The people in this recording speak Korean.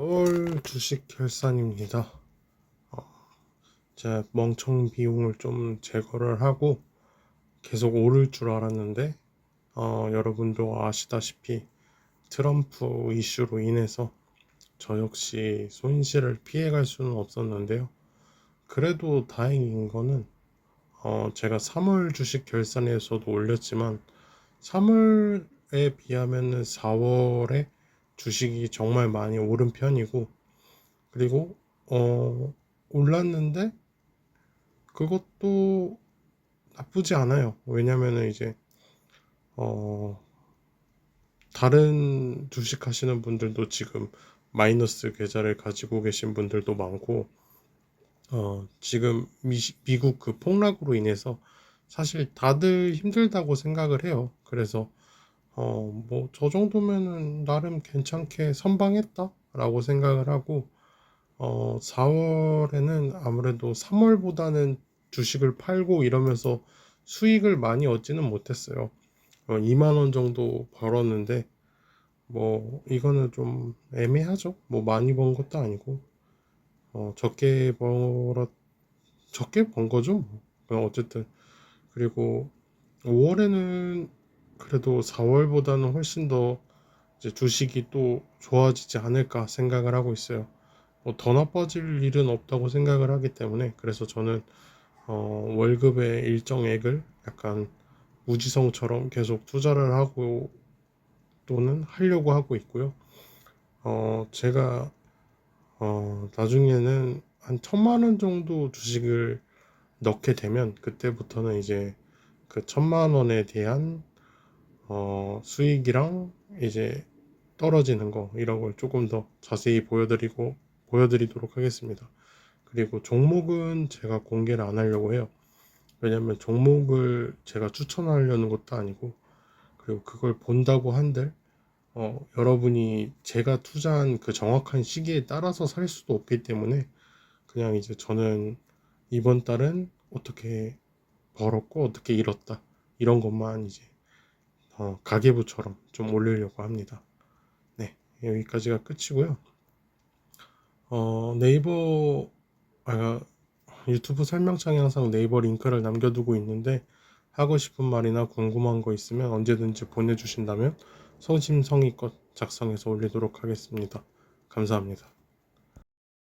서울 주식 결산입니다. 어, 제 멍청 비용을 좀 제거를 하고 계속 오를 줄 알았는데 어, 여러분도 아시다시피 트럼프 이슈로 인해서 저 역시 손실을 피해갈 수는 없었는데요. 그래도 다행인 거는 어, 제가 3월 주식 결산에서도 올렸지만 3월에 비하면은 4월에 주식이 정말 많이 오른 편이고 그리고 어 올랐는데 그것도 나쁘지 않아요. 왜냐면은 이제 어 다른 주식 하시는 분들도 지금 마이너스 계좌를 가지고 계신 분들도 많고 어 지금 미, 미국 그 폭락으로 인해서 사실 다들 힘들다고 생각을 해요. 그래서 어, 뭐, 저 정도면은 나름 괜찮게 선방했다 라고 생각을 하고, 어, 4월에는 아무래도 3월보다는 주식을 팔고 이러면서 수익을 많이 얻지는 못했어요. 어, 2만 원 정도 벌었는데, 뭐, 이거는 좀 애매하죠. 뭐, 많이 번 것도 아니고, 어, 적게 벌었, 적게 번 거죠. 뭐. 어, 어쨌든. 그리고 5월에는 그래도 4월보다는 훨씬 더 주식이 또 좋아지지 않을까 생각을 하고 있어요. 뭐 더 나빠질 일은 없다고 생각을 하기 때문에 그래서 저는 어 월급의 일정액을 약간 무지성처럼 계속 투자를 하고 또는 하려고 하고 있고요. 어 제가 어 나중에는 한 천만 원 정도 주식을 넣게 되면 그때부터는 이제 그 천만 원에 대한 어, 수익이랑 이제 떨어지는 거 이런 걸 조금 더 자세히 보여드리고 보여드리도록 하겠습니다. 그리고 종목은 제가 공개를 안 하려고 해요. 왜냐면 종목을 제가 추천하려는 것도 아니고 그리고 그걸 본다고 한들 어, 여러분이 제가 투자한 그 정확한 시기에 따라서 살 수도 없기 때문에 그냥 이제 저는 이번 달은 어떻게 벌었고 어떻게 잃었다 이런 것만 이제 어, 가계부처럼 좀 올리려고 합니다. 네, 여기까지가 끝이고요. 어, 네이버 아, 유튜브 설명창에 항상 네이버 링크를 남겨두고 있는데 하고 싶은 말이나 궁금한 거 있으면 언제든지 보내주신다면 성심성의껏 작성해서 올리도록 하겠습니다. 감사합니다.